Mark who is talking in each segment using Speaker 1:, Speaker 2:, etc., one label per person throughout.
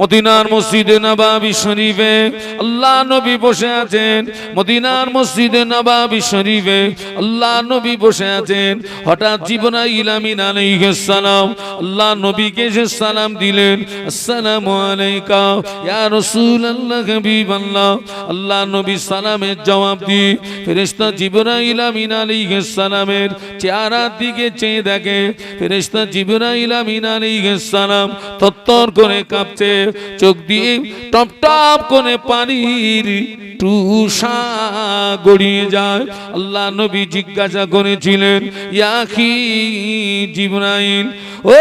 Speaker 1: মদিনার মসজিদে নবাবি শরীফে আল্লাহ নবী বসে আছেন। মদিনার মসজিদে নবাবি শরীফে আল্লাহ নবী বসে আছেন। হঠাৎ জিবরাইল আমিন আলাইহিস সালাম আল্লাহ নবীকে যে সালাম দিলেন, আসসালামু আলাইকা, ইয়া রাসূলুল্লাহ, হাবিবাল্লাহ। আল্লাহ নবী সালামের জবাব দিয়ে ফেরেশতা জিবরাইল আমিন আলাইহিস সালামের চেহারার দিকে চেয়ে দেখে, ফেরেশতা জিবরাইল আমিন আলাইহিস সালাম তত্তর করে কাঁপছে। চোখ দিয়ে টপ টপ করে পানির টুসা গড়িয়ে যায়। আল্লাহ নবী জিজ্ঞাসা করেছিলেন ইয়াখি জিবরাইল, ও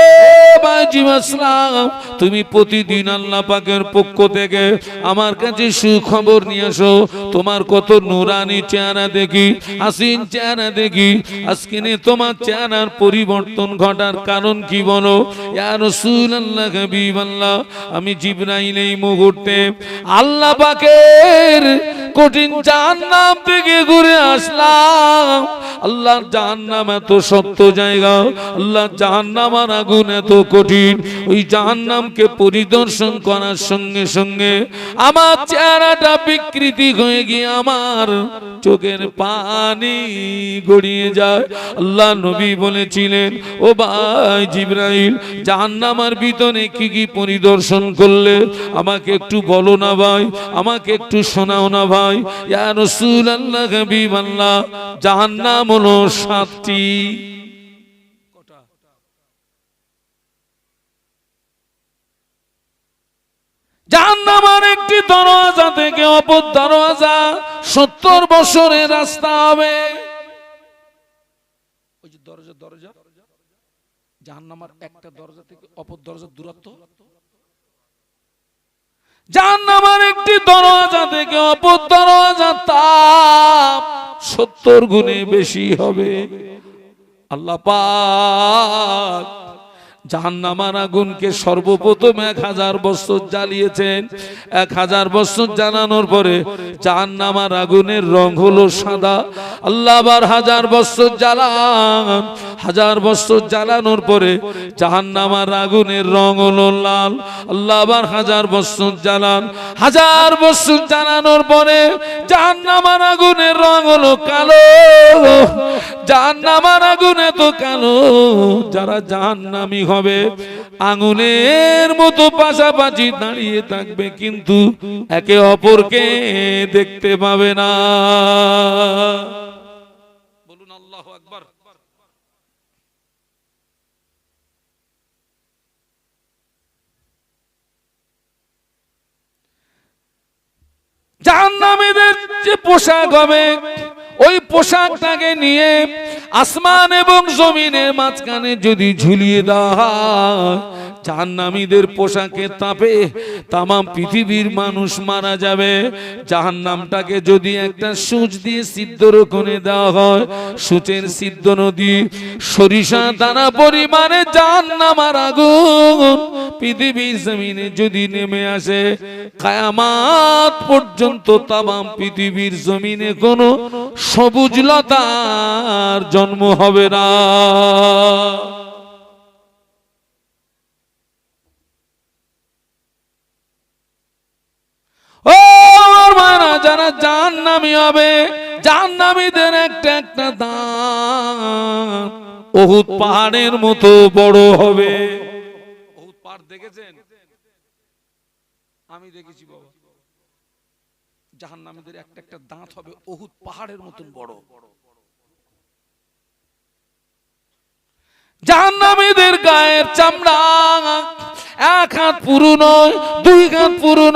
Speaker 1: বাজিম আসলাম তুমি প্রতিদিন আল্লাহ পাকের পক্ষ থেকে আমার কাছে সুখবর নিয়ে আসো তোমার কত নুরানি চেহারা দেখি, হাসিন চেহারা দেখি। আজকে তোমার চেহারার পরিবর্তন ঘটার কারণ কি বলো? আমি জিবরাইল এই মুহূর্তে আল্লাহ পাকের কঠিন জাহান্নাম থেকে ঘুরে আসলাম। আল্লাহর জাহান্নাম এত শক্ত জায়গা আল্লাহ জাহান্নাম আর আগুন এত কঠিন। ওই জাহান্নামকে পরিদর্শন করার সঙ্গে সঙ্গে আমার চেহারাটা বিকৃতি হয়ে গিয়ে আমার চোখের পানি গড়িয়ে যায়। আল্লাহ নবী বলেছিলেন, ও ভাই জিব্রাইল, জাহান্নামার ভিতরে কি কি পরিদর্শন করলে আমাকে একটু বলো না ভাই, আমাকে একটু শোনাও না ভাই। ইয়া রাসূলুল্লাহ, হাবিবাল্লাহ জাহান্নাম হলো সাতটি। জাহান্নামার একটি দরওয়াজা থেকে অপর দরওয়াজা সত্তর বছরের রাস্তা হবে।
Speaker 2: ওই যে দরজা দরজা, জাহান্নামার একটা দরজা থেকে অপর দরজার দূরত্ব
Speaker 1: জাহান্নামার একটি দরওয়াজা থেকে অপর দরওয়াজা তাপ সত্তর গুণে বেশি হবে। আল্লাহ পাক জাহান্নামার আগুনকে সর্বপ্রথম এক হাজার বছর জ্বালিয়েছেন। এক হাজার বছর জ্বালানোর পরে জাহান্নামার আগুনের রং হলো সাদা। আল্লাহ আবার হাজার বছর জ্বালান। হাজার বছর জ্বালানোর পরে জাহান্নামার আগুনের রং হলো লাল। আল্লাহ আবার হাজার বছর জ্বালান। হাজার বছর জ্বালানোর পরে জাহান্নামার আগুনের রং হলো কালো। জাহান্নামার আগুনে তো কালো। যারা জাহান্নামি হবে। আগুনের মতো পাশাপাশি দাঁড়িয়ে থাকবে, কিন্তু একে অপরকে দেখতে পাবে না। জাহান্নামীদের যে পোশাক হবে ওই পোশাকটাকে নিয়ে আসমান এবং জমিনের মাঝখানে যদি ঝুলিয়ে দেওয়া হয়, জাহান্নামীদের পোশাকে তাপে তামাম পৃথিবীর মানুষ মারা যাবে। জাহান্নামটাকে যদি একটা সূচ দিয়ে সিদ্ধ করে দেওয়া হয়, সূচের সিদ্ধ নদী সরিষা দানা পরিমাণে জাহান্নামার আগুন পৃথিবীর জমিনে যদি নেমে আসে, কায়ামাত পর্যন্ত তামাম পৃথিবীর জমিনে কোনো সবুজ লতার জন্ম হবে না। ও আমার মায়েরা যারা জাহান্নামী হবে, জাহান্নামীদের একটা একটা দান। বহুত পাহাড়ের মতো বড় হবে।
Speaker 2: পার দেখেছেন? আমি দেখেছি বাবা। জাহান্নামীদের একটা একটা দাঁত হবে অহুত পাহাড়ের মতন বড়।
Speaker 1: জাহান্নামীদের গায়ের চামড়া এক হাত পুরু দুই হাত পুরু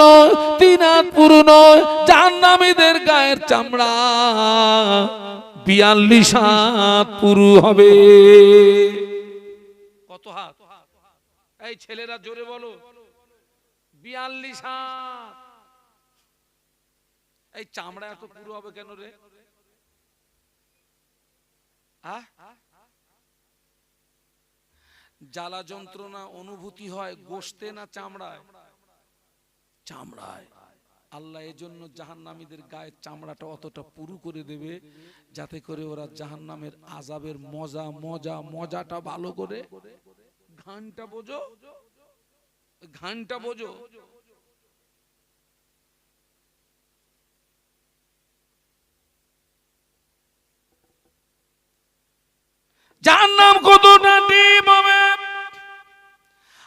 Speaker 1: তিন হাত পুরু নয়, জাহান্নামীদের গায়ের চামড়া বিয়াল্লিশ হাত পুরু হবে।
Speaker 2: কত হাত? এই ছেলেরা জোরে বলো। বিয়াল্লিশ হাত। এই চামড়া এত পুরো হবে কেন রে? জ্বালা যন্ত্রণা অনুভূতি হয় গোস্তে না চামড়ায়? চামড়ায়। আল্লাহ এজন্য জাহান্নামীদের গায়ের চামড়াটা অতটা পুরু করে দেবে যাতে করে ওরা জাহান্নামের আজাবের মজা মজা, মজাটা ভালো করে। ঘানটা বোঝো? ঘানটা বোঝো?
Speaker 1: জাহান্নাম কতটা ডিপ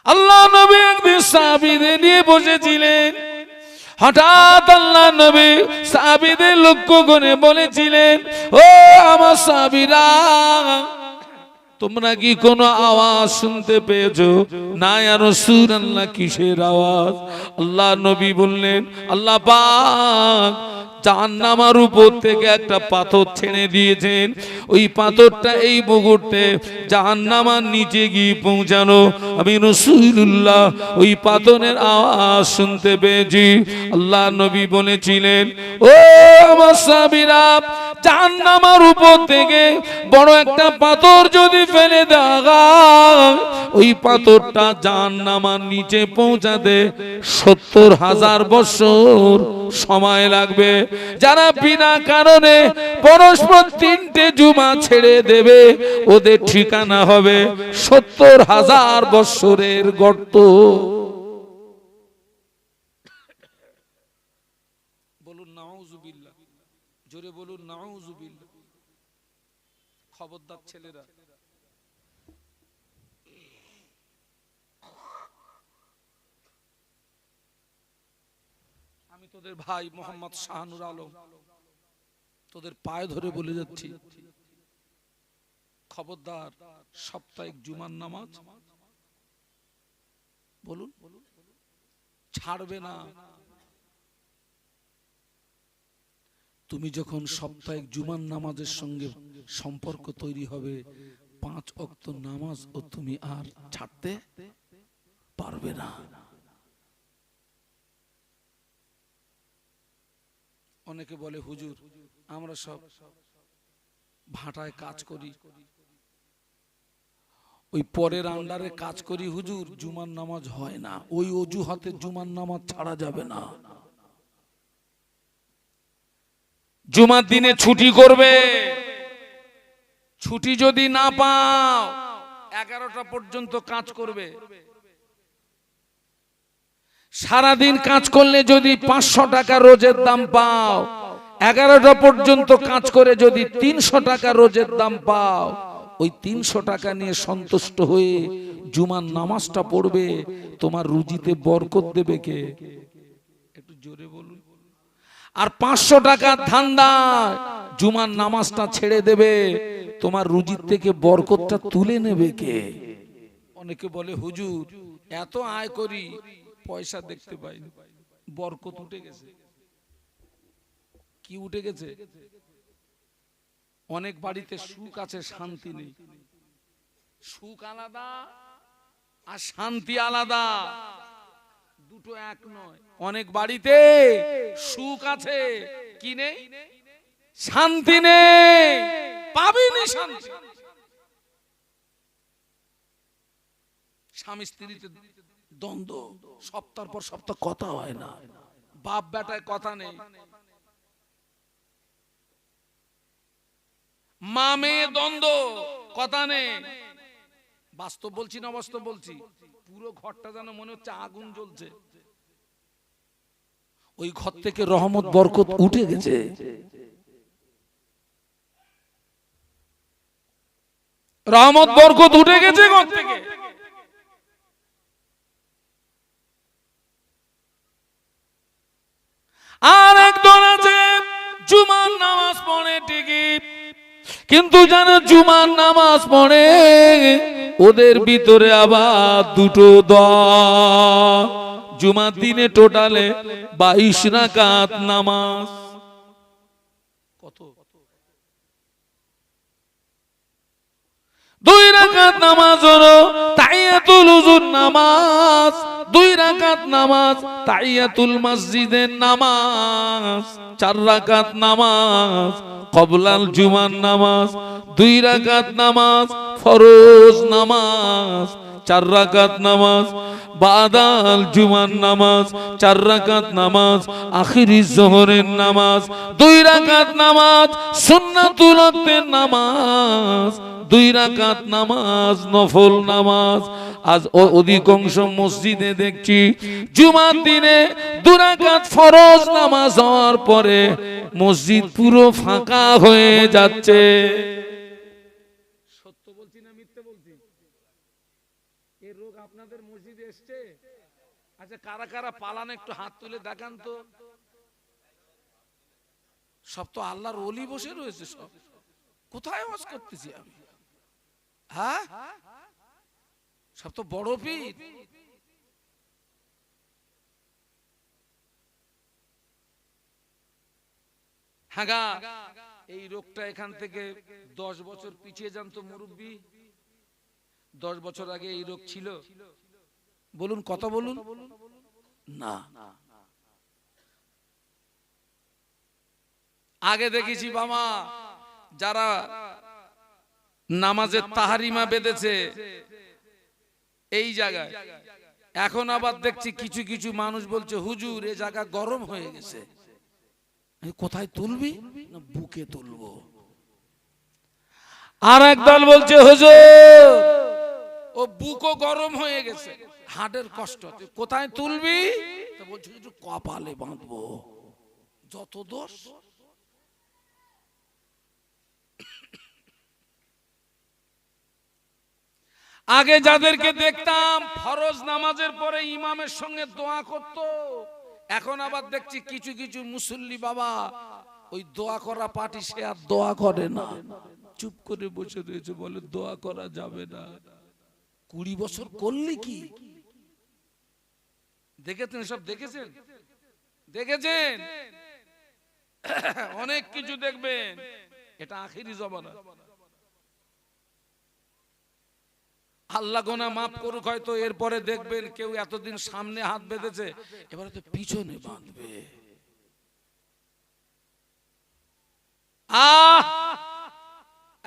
Speaker 1: আল্লাহ নবী একদিন সাহাবীদের নিয়ে বসেছিলেন। হঠাৎ আল্লাহ নবী সাহাবীদের লক্ষ্য করে বলেছিলেন, ও আমার সাহাবীরা, তোমরা কি কোনো আওয়াজ শুনতে পেয়েছ? না আর সুর আল্লাহ কিসের আওয়াজ? আল্লাহ নবী বললেন, আল্লাহ পাক জাহান্নামার উপর থেকে একটা পাথর ছেড়ে দিয়েছেন। ওই পাথরটা এই মুহূর্তে জাহান্নামার নিচে গিয়ে পৌঁছানো। আমি রসুল্লাহ ওই পাথরের আওয়াজ শুনতে পেয়েছি। আল্লাহ নবী বলেছিলেন, ও আমার সাবিরা জাহান্নামার উপর থেকে বড় একটা পাথর যদি ফেলে দেওয়া ওই পাথরটা জাহান্নামার নিচে পৌঁছাতে সত্তর হাজার বছর সময় লাগবে। যারা বিনা কারণে পরস্পর তিনটে জুমা ছেড়ে দেবে, ওদের ঠিকানা হবে সত্তর হাজার বছরের গর্ত।
Speaker 2: খবরদার ছেলেরা। তোদের ভাই মোহাম্মদ শাহানুর আলম, তোদের পায়ে ধরে বলে যাচ্ছি, খবরদার সাপ্তাহিক জুমার নামাজ বলুন, ছাড়বে না। তুমি যখন সাপ্তাহিক জুমার নামাজের সঙ্গে সম্পর্ক তৈরি হবে, পাঁচ অক্ত নামাজ ও তুমি আর ছাড়তে পারবে না। অনেকে বলে, হুজুর, আমরা সব ভাটায় কাজ করি। ওই পরের আন্ডারে কাজ করি, হুজুর, জুমার নামাজ হয় না। ওই অজুহাতে জুমার নামাজ ছাড়া যাবে না।
Speaker 1: জুমার দিনে ছুটি করবে। ছুটি যদি না পাও,
Speaker 2: এগারোটা পর্যন্ত কাজ করবে।
Speaker 1: সারাদিন কাজ করলে যদি পাঁচশো টাকা রোজের দাম পাও, এগারোটা পর্যন্ত কাজ করে যদি তিনশো টাকা রোজের দাম পাও, ওই তিনশো টাকা নিয়ে সন্তুষ্ট হয়ে জুমার নামাজটা পড়বে, তোমার রুজিতে বরকত দেবে কে?
Speaker 2: একটু জোরে বলুন।
Speaker 1: আর পাঁচশো টাকার ধান্দা জুমার নামাজটা ছেড়ে দেবে, তোমার রুজির থেকে বরকতটা তুলে নেবে কে?
Speaker 2: অনেকে বলে, হুজুর, এত আয় করি পয়সা দেখতে পাইনি বরকত উঠে গেছে। কি উঠে গেছে? অনেক বাড়িতে সুখ আছে, শান্তি নেই। সুখ আলাদা আর শান্তি আলাদা। দুটো এক নয়। অনেক বাড়িতে সুখ আছে, কি নেই? শান্তি নেই। পাবিনি শান্তি। স্বামী স্ত্রীতে দ্বন্দ্ব সপ্তাহ পর সপ্তাহ কথা হয় না। বাপ বেটায় কথা নেই। মা মেয়ে দ্বন্দ্ব, কথা নেই। বাস্তব বলছি না বাস্তব বলছি? পুরো ঘরটা যেন মনে হচ্ছে আগুন জ্বলছে। ওই ঘর থেকে রহমত, বরকত উঠে গেছে। রহমত, বরকত উঠে গেছে ঘর থেকে
Speaker 1: আর একদল আছে জুমার নামাজ পড়ে ঠিকই। কিন্তু যেন জুমার নামাজ পড়ে, ওদের ভিতরে আবার দুটো দ জুমার দিনে টোটালে বাইশ রাকাত নামাজ
Speaker 2: কত
Speaker 1: দুই রাকাত নামাজ হলো তাইয়াতুল উজুর নামাজ। দুই রাকাত নামাজ তাইয়াতুল মসজিদের নামাজ। চার রাকাত নামাজ, কবলাল জুমার নামাজ। দুই রাকাত নামাজ, ফরজ নামাজ। চার রাকাত নামাজ, বাদাল জুমার নামাজ। চার রাকাত নামাজ, আখিরি জোহরের নামাজ। দুই রাকাত নামাজ, সুন্নাতুল নামাজ। দুই রাকাত নামাজ, নফল নামাজ। আজ অধিকাংশ মসজিদে দেখছি, জুমার দিনে দুরাকাত ফরজ নামাজ হওয়ার পরে মসজিদ পুরো ফাঁকা হয়ে যাচ্ছে।
Speaker 2: আচ্ছা কারা কারা একটু হাত তুলে দেখান তো। সব তো আল্লাহর ওলি বসে রয়েছে সব। কোথায় ওয়াজ করতেছি আমি? হ্যাঁ? সব তো বড় পীর। হ্যাঁ গা, এই রোগটা এখান থেকে দশ বছর পিছিয়ে যান তো মুরব্বী। দশ বছর আগে এই রোগ ছিল। বলুন কথা বলুন। না। আগে দেখেছি বাবা যারা নামাজের তাহারিমা বেঁধেছে। এই জায়গায়। এখন আবার দেখছি কিছু কিছু মানুষ বলছে হুজুর এ জায়গা গরম হয়ে গেছে। কোথায় তুলবি? না বুকে তুলবো। আর একদল বলছে হুজুর ও বুকও গরম হয়ে গেছে। হাটের কষ্ট কোথায় তুলবি? বলছে কপালে বাঁধবো। যত দোষ আগে যাদেরকে দেখতাম ফরজ নামাজের পরে ইমামের সঙ্গে দোয়া করত, এখন আবার দেখছি কিছু কিছু মুসল্লি বাবা ওই দোয়া করা পার্টি সে আর দোয়া করে না। চুপ করে বসে রয়েছে, বলে দোয়া করা যাবে না। কুড়ি বছর করলি কি? দেখেছেন সব? দেখেছেন? দেখেছেন? অনেক কিছু দেখবেন। এটা আখিরি জমানা। আল্লাহ গোনা মাফ করুক, হয়তো এরপরে দেখবেন কেউ এতদিন সামনে হাত বেঁধেছে, এবারে তো পিছনে বাঁধবে।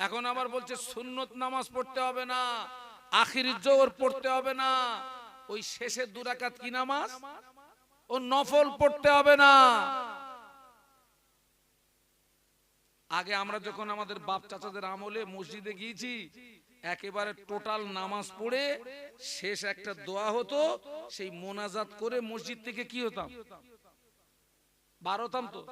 Speaker 2: এখন আবার বলছে, সুন্নত নামাজ পড়তে হবে না, আখির জোর পড়তে হবে না, ওই শেষের দুরাকাত কি নামাজ? ও নফল পড়তে হবে না। আগে আমরা যখন আমাদের বাপ চাচাদের আমলে মসজিদে গিয়েছি একেবারে টোটাল নামাজ পড়ে শেষ একটা দোয়া হতো, সেই মোনাজাত করে মসজিদ থেকে কি হতাম? বারোতাম তো।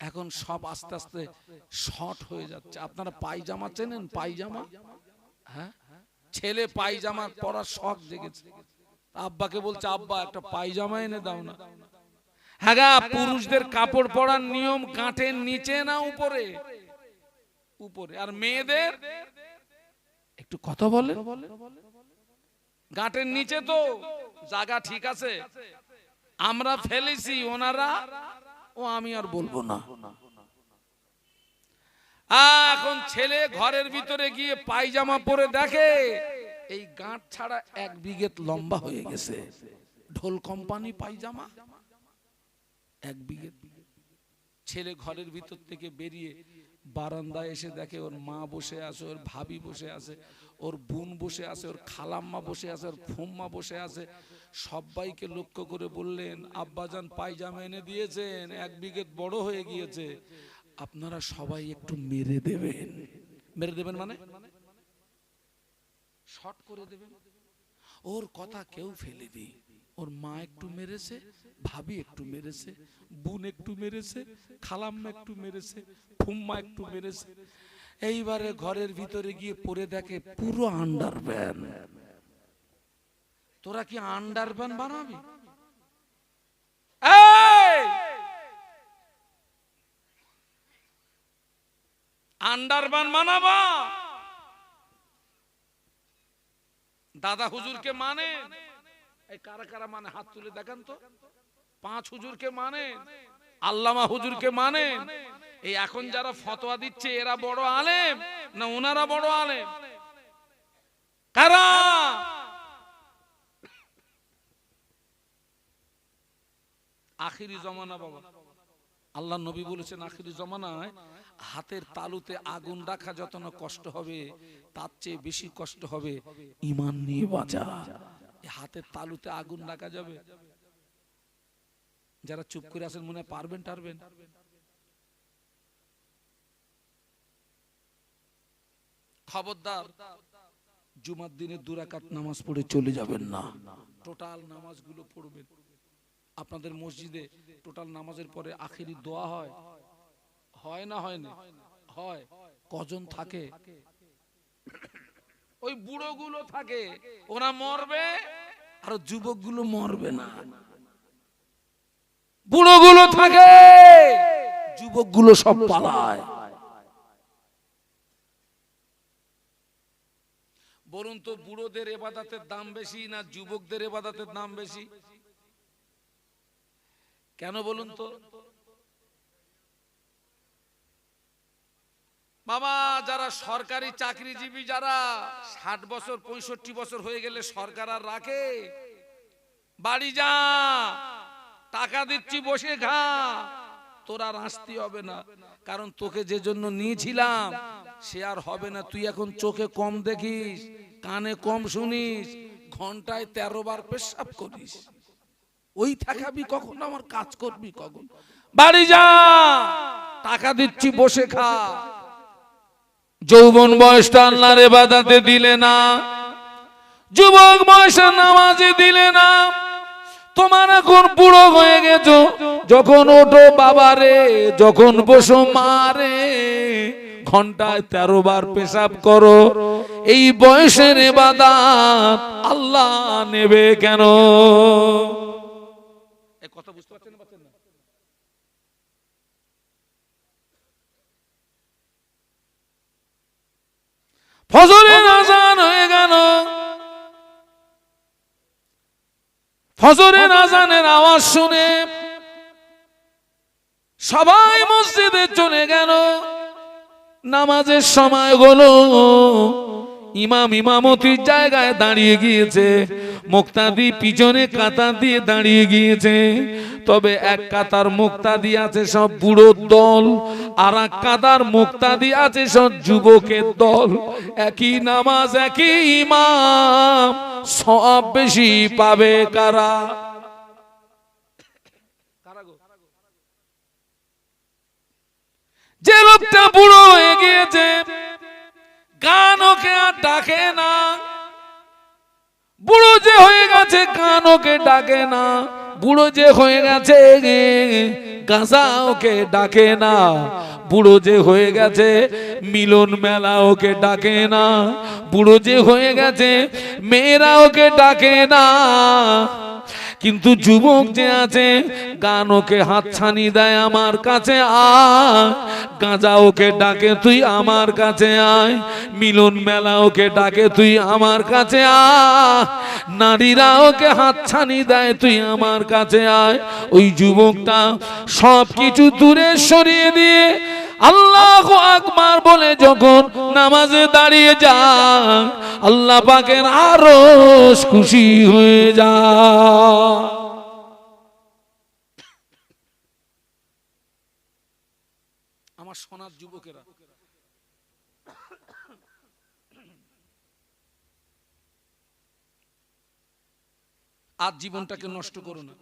Speaker 2: এখন সব আস্তে আস্তে শর্ট হয়ে যাচ্ছে। আপনারা পায়জামা চেনেন? পায়জামা? হ্যাঁ? ছেলে পায়জামা পরার শখ জেগেছে। আব্বাকে বলছে, আব্বা, একটা পায়জামা এনে দাও না। হ্যাঁ পুরুষদের কাপড় পরার নিয়ম গাঁটের নিচে না উপরে? উপরে। আর মেয়েদের? একটু কথা বলে গাঁটের নিচে তো জায়গা ঠিক আছে। আমরা ফেলেছি ওনারা, ও আমি আর বলব না। এখন ছেলে ঘরের ভিতরে গিয়ে পায়জামা পরে দেখে, এই গাঁট ছাড়া এক বিঘেত লম্বা হয়ে গেছে। ঢোল কোম্পানি পায়জামা। এক বিঘে। ছেলে ঘরের ভিতর থেকে বেরিয়ে বারান্দায় এসে দেখে ওর মা বসে আছে, ওর ভাবি বসে আছে, ওর বোন বসে আছে, ওর খালাম্মা বসে আছে, ওর ফুম্মা বসে আছে। সবাইকে লক্ষ্য করে বললেন, আব্বাজান পায়জামা এনে দিয়েছেন, এক বিঘে বড় হয়ে গিয়েছে। আপনারা সবাই একটু মেরে দেবেন। মেরে দেবেন মানে? শর্ট করে দেবেন। ওর কথা কেউ ফেলেনি। ওর মা একটু মেরেছে, ভাবি একটু মেরেছে, বোন একটু মেরেছে, খালাম্মা একটু মেরেছে, ফুম্মা একটু মেরেছে। এইবারে ঘরের ভিতরে গিয়ে পরে দেখে পুরো আন্ডার ব্যান তোরা কি আন্ডার ব্যান বানাবি? আন্ডার ব্যান বানাবা? দাদা হুজুরকে মানে? এই কারা কারা মানে হাত তুলে দেখান তো। পাঁচ হুজুরকে মানে আল্লামা হুজুরকে মানে। এই এখন যারা ফতোয়া দিচ্ছে, এরা বড় আলেম না ওনারা বড় আলেম? কারা? আখিরি জমানা বাবা। আল্লাহ নবী বলেছেন, আখিরি জমানায় হাতের তালুতে আগুন রাখা যত না কষ্ট হবে, তার চেয়ে বেশি কষ্ট হবে ইমান নিয়ে বাঁচা। হাতের তালুতে আগুন রাখা যাবে। যারা চুপ করে আছেন মনে পারবেন, টারবেন। খবরদার, জুমার দিনে দুরাকাত নামাজ পড়ে চলে যাবেন না। টোটাল নামাজগুলো পড়বেন। আপনাদের মসজিদে টোটাল নামাজের পরে আখেরি দোয়া হয়। হয় না হয় না? হয়। কজন থাকে? ওই বুড়ো গুলো থাকে, ওরা মরবে, আর যুবকগুলো মরবে না। বুড়োগুলো থাকে, যুবকগুলো সব পালায়। বলুন তো বুড়োদের এবাদাতের দাম বেশি না যুবকদের এবাদাতের দাম বেশি? কেন বলুন তো? বাবা যারা সরকারি চাকরিজীবী, যারা ষাট বছর, পঁয়ষট্টি বছর হয়ে গেলে সরকার আর রাখে। বাড়ি যা, টাকা দিচ্ছি, বসে খা। তোর আর আসতে হবে না, কারণ তোকে যে জন্য নিয়েছিলাম, সে আর হবে না। তুই এখন চোখে কম দেখিস, কানে কম শুনিস, ঘন্টায় তেরো বার পেশাব করিস। ওই থাকাবি কখন, আমার কাজ করবি কখন? বাড়ি যা, টাকা দিচ্ছি, বসে খা।
Speaker 1: যৌবন বয়সটা আল্লাহর এবাদাতে দিলে না। যুবক বয়সের নামাজে দিলে না। তোমার এখন বুড়ো হয়ে গেছো। যখন ওঠো বাবারে, যখন বসো মারে, ঘন্টায় তেরো বার পেশাব করো। এই বয়সের এবাদাত আল্লাহ নেবে কেন
Speaker 2: এই কথা বুঝতে পারছেন না পারছেন না
Speaker 1: ফজরের আজান হয়ে গেল। ফজরের আজানের আওয়াজ শুনে সবাই মসজিদে চলে গেল। নামাজের সময় হলো ইমাম ইমামতির জায়গায় দাঁড়িয়ে গিয়েছে মুক্তাদি পিছনে কাতার দিয়ে দাঁড়িয়ে গিয়েছে। তবে এক কাতার মুক্তাদি আছে সব বুড়োর দল, আর এক কাতার মুক্তাদি আছে সব যুবকের দল। একই নামাজ, একই ইমাম, সব বেশি পাবে কারা? যে লোকটা বুড়ো হয়ে গিয়েছে, গান ওকে আর ডাকে না। বুড়ো যে হয়ে গেছে, গান ওকে ডাকে না। বুড়ো যে হয়ে গেছে গাঁজা ওকে ডাকে না। বুড়ো যে হয়ে গেছে, মিলন মেলা ওকে ডাকে না। বুড়ো যে হয়ে গেছে মেয়েরা ওকে ডাকে না। কিন্তু যুবক যে আছে, গান ওকে হাতছানি দেয় আমার কাছে আয়। গাঁজা ওকে ডাকে, তুই আমার কাছে আয়। মিলন মেলা ওকে ডাকে, তুই আমার কাছে আয়। নারীরা ওকে হাতছানি দেয়, তুই আমার কাছে আয়। ওই যুবকটা সব কিছু দূরে সরিয়ে দিয়ে আল্লাহ আকবার বলে যখন নামাজে দাঁড়িয়ে যায় আল্লাহ পাকের আরও খুশি হয়ে যায়।
Speaker 2: আমার সোনার যুবকেরা আজ জীবনটাকে নষ্ট করো না।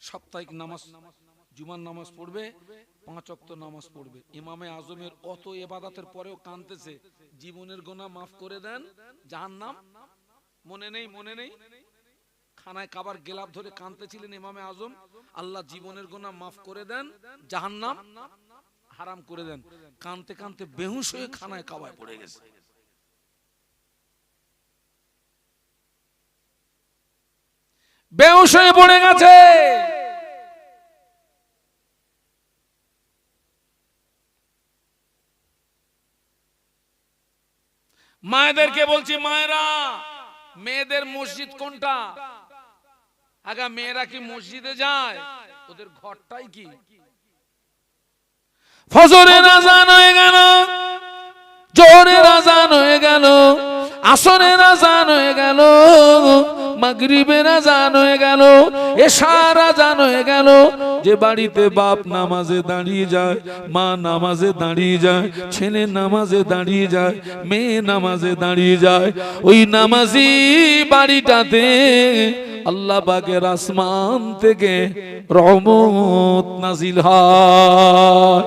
Speaker 2: সাপ্তাহিক নামাজ জুমার নামাজ পড়বে, পাঁচ অক্ত নামাজ পড়বে। ইমামে আজমের অত এবাদাতের পরেও কানতেছে জীবনের গোনা মাফ করে দেন যাহার নাম মনে নেই মনে নেই। খানায় গেলাপ ধরে কানতেছিলেন ইমামে আজম, আল্লাহ জীবনের গোনা মাফ করে দেন যাহার নাম হারাম করে দেন। কানতে কানতে বেহুশ হয়ে খানায় কাবায় পড়ে গেছে।
Speaker 1: বেউস হয়ে পড়ে গেছে।
Speaker 2: মায়েদেরকে বলছি, মায়েরা, মেয়েদের মসজিদ কোনটা? আগা মেয়েরা কি মসজিদে যায়? ওদের ঘরটাই কি?
Speaker 1: ফজরে না হয়ে গেল। জোরের আজান হয়ে গেল আসরের আজান হয়ে গেল মাগরিবের আজান হয়ে গেল এশার আজান হয়ে গেল। যে বাড়িতে বাপ নামাজে দাঁড়িয়ে যায়, মা নামাজে দাঁড়িয়ে যায়, ছেলে নামাজে দাঁড়িয়ে যায়, মেয়ে নামাজে দাঁড়িয়ে যায়, ওই নামাজি বাড়িটাতে আল্লাহ পাকের আসমান থেকে রহমত নাজিল হয়।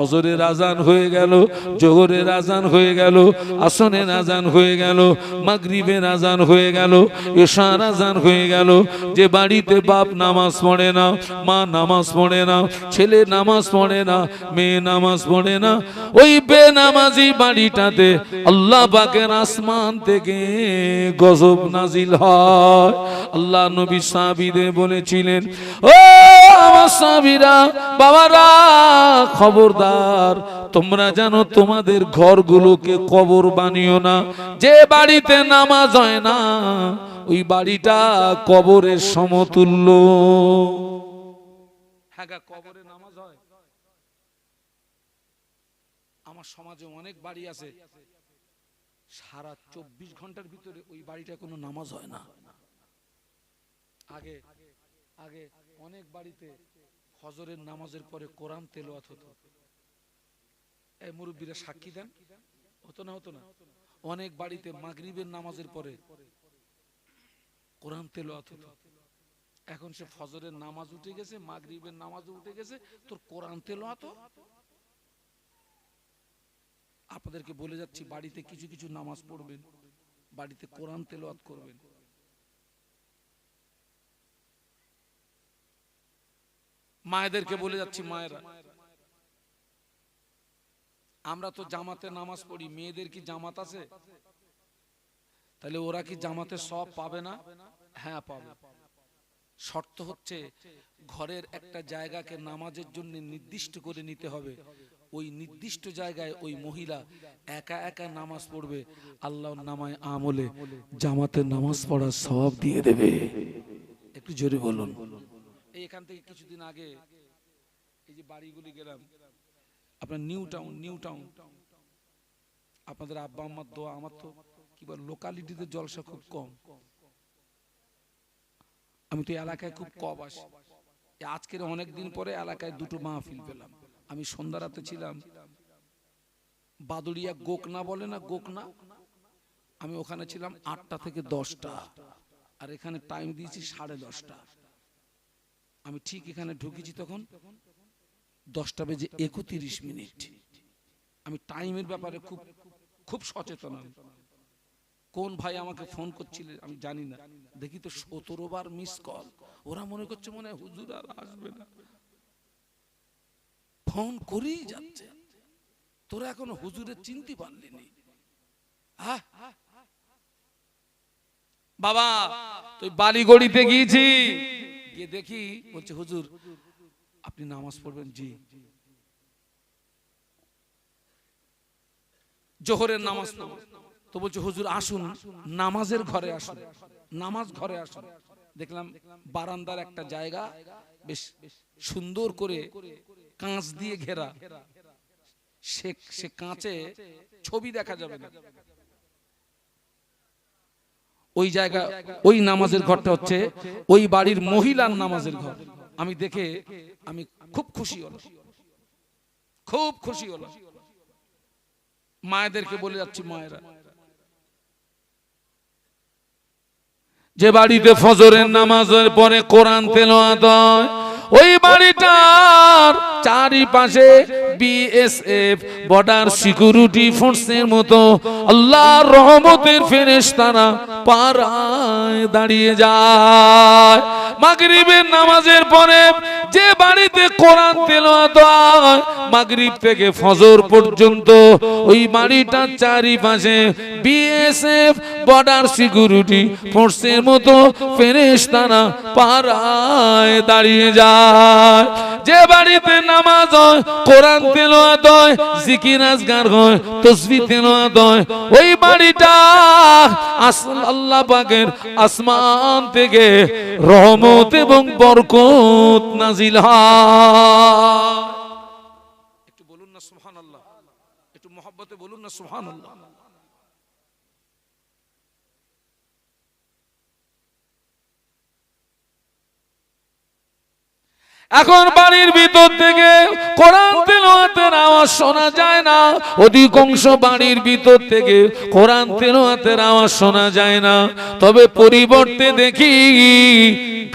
Speaker 1: ফজরের আজান হয়ে গেল, জোহরের আজান হয়ে গেল আসনের আজান হয়ে গেল, মাগরিবের আজান হয়ে গেল, এশার আজান হয়ে গেল। যে বাড়িতে বাপ নামাজ পড়ে না, মা নামাজ পড়ে না, ছেলে নামাজ পড়ে না, মেয়ে নামাজ পড়ে না, ওই বে বেনামাজি বাড়িটাতে আল্লাহ পাকের আসমান থেকে গজব নাজিল হয়। আল্লাহ নবী সাহাবীদের বলেছিলেন, ও আমার সাহাবীরা বাবারা, খবরদার, তোমরা জানো তোমাদের ঘরগুলোকে কবর বানিও না। যে বাড়িতে নামাজ হয় না, ওই বাড়িটা কবরের সমতুল্য।
Speaker 2: হয় আমার সমাজে অনেক বাড়ি আছে। সারা চব্বিশ ঘণ্টার ভিতরে ওই বাড়িটা কোনো নামাজ হয় না। আগে আগে অনেক বাড়িতে ফজরের নামাজের পরে কোরআন তেলোয়াত হতো। এই মুরব্বীরা সাক্ষী দেন? হতো না হতো না? অনেক বাড়িতে মাগরিবের নামাজের পরে কোরআন তেলোয়াত হতো। এখন সে ফজরের নামাজ উঠে গেছে, মাগরিবের নামাজ উঠে গেছে, তোর কোরআন তেলোয়াত? আপনাদেরকে বলে যাচ্ছি, বাড়িতে কিছু কিছু নামাজ পড়বেন, বাড়িতে কোরআন তেলোয়াত করবেন। মায়েদেরকে বলে যাচ্ছি মায়েরা। আমরা তো জামাতে নামাজ পড়ি মেয়েদের কি জামাত আছে? তাহলে ওরা কি জামাতে সব পাবে না? হ্যাঁ পাবে। শর্ত হচ্ছে ঘরের একটা জায়গাকে নামাজের জন্য নির্দিষ্ট করে নিতে হবে। ওই নির্দিষ্ট জায়গায় ওই মহিলা একা একা নামাজ পড়বে। আল্লাহর নামায় আমলে জামাতে নামাজ পড়ার সব দিয়ে দেবে। একটু জোরে বলুন। এই এখান থেকে কিছুদিন আগে এই যে বাড়িগুলি গেলাম, আপনার নিউ টাউন নিউ টাউন আপনাদের আব্বা আম্মার দোয়া, আমার তো কি বল লোকালিটিতে জলসা খুব কম। আমি তো এলাকায় খুব কম আসি। আজকের অনেক দিন পরে এলাকায় দুটো মাহফিল পেলাম। আমি সন্ধ্যা রাতে ছিলাম। বাদুড়িয়া গোকনা বলে না গোকনা? আমি ওখানে ছিলাম আটটা থেকে দশটা। আর এখানে টাইম দিয়েছি সাড়ে দশটা। আমি ঠিক এখানে ঢুকেছি তখন দশটা বেজে একত্রিশ মিনিট। আমি টাইমের ব্যাপারে খুব খুব সচেতন। আমি কোন ভাই আমাকে ফোন করছিলেন আমি জানি না। দেখি তো সতেরো বার মিস কল ওরা মনে করছে মনে হয় হুজুর আর আসবে না। ফোন করেই যাচ্ছে। তোরা এখনও হুজুরের চিনতে পারলি নি বাবা, তুই
Speaker 1: বালিগড়িতে গিয়েছি
Speaker 2: গিয়ে দেখি বলছে, হুজুর, আপনি নামাজ পড়বেন, জি। জোহরের নামাজ তো বলছে, হুজুর, আসুন, নামাজের ঘরে আসুন, নামাজ ঘরে আসুন। দেখলাম বারান্দার একটা জায়গা বেশ সুন্দর করে কাঁচ দিয়ে ঘেরা। সে সে কাঁচে ছবি দেখা যাবে না। ওই জায়গা, ওই নামাজের ঘরটা হচ্ছে ওই বাড়ির মহিলার নামাজের ঘর। আমি দেখে আমি খুব খুশি হলাম। খুব খুশি হলাম। মায়েদেরকে বলে যাচ্ছি, মায়েরা,
Speaker 1: যে বাড়িতে ফজরের নামাজের পরে কোরআন তেলাওয়াত হয়, ওই বাড়িটার চারিপাশে বিএসএফ বর্ডার সিকিউরিটি ফোর্সের মতো আল্লাহর রহমতের ফেরেশতারা পাড়ায় দাঁড়িয়ে যায়। মাগরিবের নামাজের পরে যে বাড়িতে কোরআন তেলাওয়াত হয়, মাগরিব থেকে ফজর পর্যন্ত ওই বাড়িটার চারিপাশে বিএসএফ বর্ডার সিকিউরিটি ফোর্সের মতো ফেরেশতারা পাড়ায় দাঁড়িয়ে যায়। যে বাড়িতে নামাজ হয়, কোরআন তেলাওয়াত হয় জিকির হয় ওই বাড়িটা আল্লাহ আসমান থেকে রহমত এবং বরকত নাজিল হয়।
Speaker 2: একটু বলুন না সুবহানাল্লাহ। একটু মহব্বতে বলুন না সুবহানাল্লাহ।
Speaker 1: এখন বাড়ির ভিতর থেকে কোরআন তেলাওয়াতের আওয়াজ শোনা যায় না। অধিকাংশ বাড়ির ভিতর থেকে কোরআন তেলাওয়াতের আওয়াজ শোনা যায় না। তবে পরিবর্তে দেখি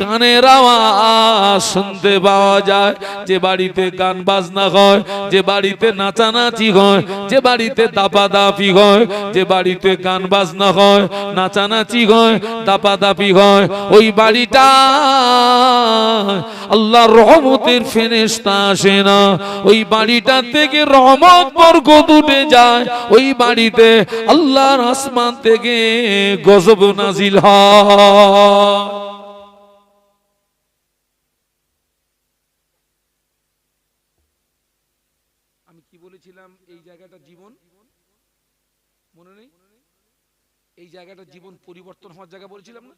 Speaker 1: গানের আওয়াজ শুনতে পাওয়া যায়। যে বাড়িতে গান বাজনা হয়, যে বাড়িতে নাচানাচি হয়, যে বাড়িতে দাপাদাপি হয়, যে বাড়িতে গান বাজনা হয়, নাচানাচি হয়, দাপাদাপি হয়, ওই বাড়িটা আল্লাহর রহমতের ফেরেশতা আসে না। ওই বাড়িটা থেকে রহমত বরকত উঠে যায়। ওই বাড়িতে আল্লাহর আসমান থেকে গজব নাজিল হয়।
Speaker 2: জায়গাটা জীবন পরিবর্তন হওয়ার জায়গা বলেছিলাম না?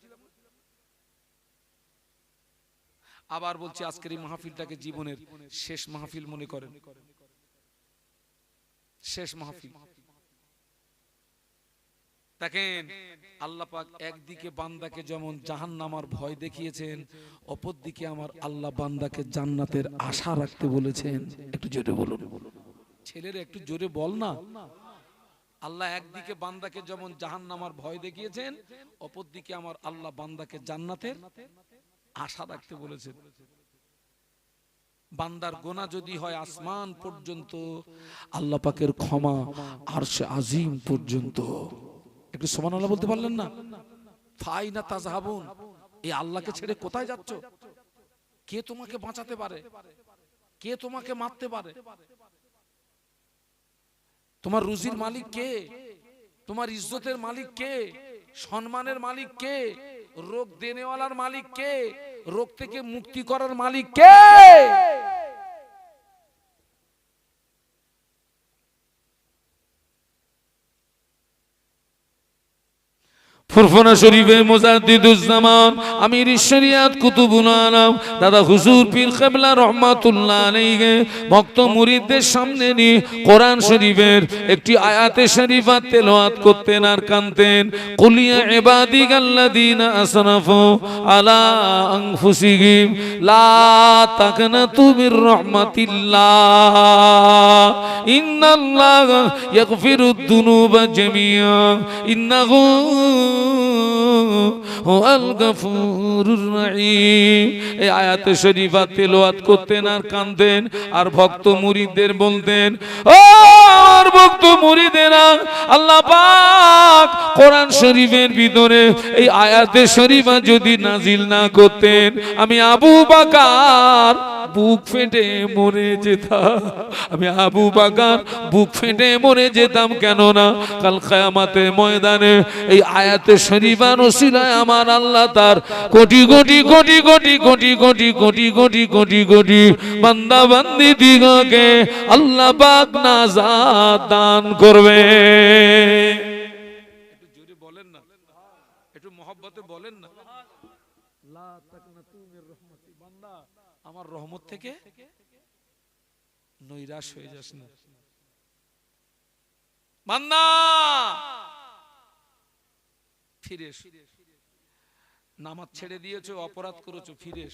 Speaker 2: আবার বলছি, আজকের এই মাহফিলটাকে জীবনের শেষ মাহফিল মনে করেন। শেষ মাহফিল। দেখেন, আল্লাহ একদিকে বান্দাকে যেমন জাহান্নামার ভয় দেখিয়েছেন অপর দিকে আমার আল্লাহ বান্দাকে জান্নাতের আশা রাখতে বলেছেন। একটু জোরে বলুন। ছেলের একটু জোরে বল না। আল্লাহ একদিকে বান্দাকে যেমন জাহান্নামার ভয় দেখিয়েছেন অপর দিকে আমার আল্লাহ বান্দাকে জান্নাতের আশা রাখতে বলেছেন। বান্দার গোনা যদি হয় আসমান পর্যন্ত, আল্লাহ পাকের ক্ষমা আর সে আজিম পর্যন্ত। একটু সমান আল্লাহ বলতে পারলেন না? ফাই না তাজহাবুন, এই আল্লাহকে ছেড়ে কোথায় যাচ্ছ? কে তোমাকে বাঁচাতে পারে? কে তোমাকে মারতে পারে? তোমার রুজির মালিক কে? তোমার ইজ্জতের মালিক কে? সম্মানের মালিক কে? রোগ দেনেওয়ালার মালিক কে? রোগ থেকে মুক্তি করার মালিক কে?
Speaker 1: ফুরফুনা শরীফে মোজাদ্দিদুজ্জামান আমির শরিয়াত কুতুবুল আলম, দাদা হুজুর পীর কেবলা রহমাতুল্লাহ আলাইহি, ভক্ত মুরিদদের সামনে নিয়ে কোরআন শরীফের একটি আয়াতে শরীফা তেলাওয়াত করতেন আর কানতেন কুলিয়া ইবাদিকাল্লাযীনা আসরাফু আলা আনফুসিহিম, লা তাকনাতু মির রাহমাতিল্লাহ। ইন্নাল্লাহা ইয়াগফিরুদ দুনুবা জামিয়া ইন্নাহু শরীফা করতেন আর কানতেন আর ভক্ত বলতেন আল্লাহ শরীফের ভিতরে এই আয়াতে শরীফা যদি নাজিল না করতেন, আমি আবু বাকার বুক ফেটে মরে যেতাম। আমি আবু বাকার বুক ফেটে মরে যেতাম কেন না কাল খায়ামাতে ময়দানে এই আয়াতে শরীফার ওসিলায় আমার আল্লাহ তার কোটি কোটি কোটি কোটি কোটি কোটি কোটি কোটি কোটি কোটি বান্দা বান্দি দিগকে আল্লাহ পাক নাজাত দান করবে
Speaker 2: বান্দা আমার রহমত থেকে নৈরাশ হয়ে যাস না ফিরে নামাজ ছেড়ে দিয়েছ অপরাধ করেছ ফিরে।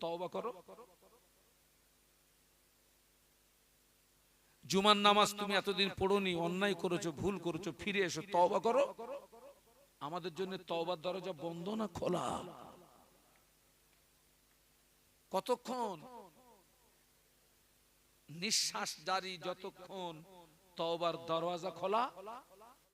Speaker 2: তওবা করো। জুমার নামাজ তুমি এতদিন পড়োনি অন্যায় করেছ ভুল করেছ ফিরে এসো তওবা করো। আমাদের জন্য তওবার দরজা বন্ধ না খোলা? কতক্ষণ? নিঃশ্বাস জারি যতক্ষণ তওবার দরওয়াজা খোলা?